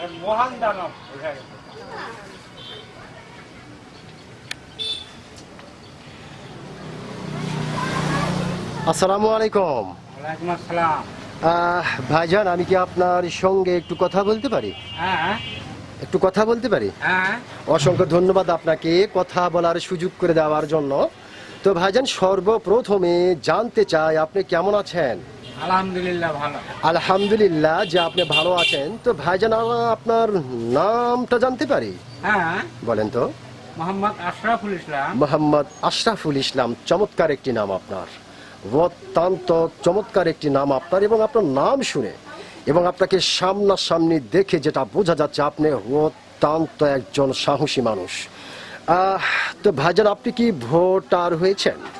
আরে মহান দানব বোঝা গেছে। আসসালামু আলাইকুম। ওয়ালাইকুম আসসালাম। ভাইজান আমি কি আপনার সঙ্গে একটু কথা বলতে পারি? হ্যাঁ একটু কথা বলতে পারি? হ্যাঁ। অসংখ্য ধন্যবাদ আপনাকে কথা বলার সুযোগ করে দেওয়ার জন্য। তো ভাইজান সর্বপ্রথমে জানতে চাই আপনি কেমন আছেন? আলহামদুলিল্লাহ ভালো। আলহামদুলিল্লাহ যে আপনি ভালো আছেন। তো ভাইজান আপনার নামটা জানতে পারি? হ্যাঁ। বলেন তো। মোহাম্মদ আশরাফুল ইসলাম। মোহাম্মদ আশরাফুল ইসলাম চমৎকার একটি নাম আপনার। অত্যন্ত চমৎকার একটি নাম আপনার এবং আপনার নাম শুনে এবং আপনাকে সামনাসামনি দেখে যেটা বোঝা যাচ্ছে আপনি অত্যন্ত একজন সাহসী মানুষ। তো ভাইজান আপনি কি ভোটার হয়েছেন? হ্যাঁ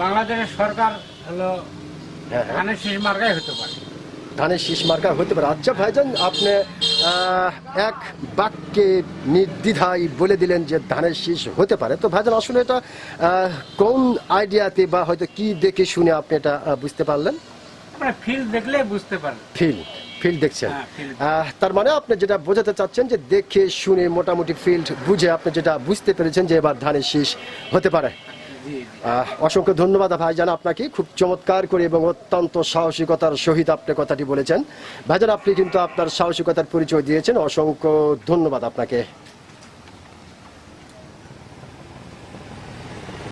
বাংলাদেশের সরকার হলো হ্যাঁ, হ্যাঁ। ধানের শীষ মার্কাই হতে পারে। ধানের শীষ মার্কা হতে পারে। আচ্ছা ভাইজান আপনি এক বাক্যে নির্দ্বিধায় বলে দিলেন যে ধানের শীষ হতে পারে। তো ভাইজান আসলে এটা কোন আইডিয়াতে বা হয়তো কি দেখে শুনে আপনি এটা বুঝতে পারলেন? ফিল্ড দেখলে বুঝতে পারেন ফিল ফিল্ড দেখছেন। হ্যাঁ, তার মানে আপনি যেটা বোঝাতে চাচ্ছেন যে দেখে শুনে মোটামুটি ফিল্ড বুঝে আপনি যেটা বুঝতে পেরেছেন যে এবার ধানের শীষ হতে পারে। অসংখ্য ধন্যবাদ ভাইজান আপনাকে। খুব চমৎকার করে এবং অত্যন্ত সাহসিকতার সহিত আপনি কথাটি বলেছেন। ভাইজান আপনি কিন্তু আপনার সাহসিকতার পরিচয় দিয়েছেন। অসংখ্য ধন্যবাদ আপনাকে।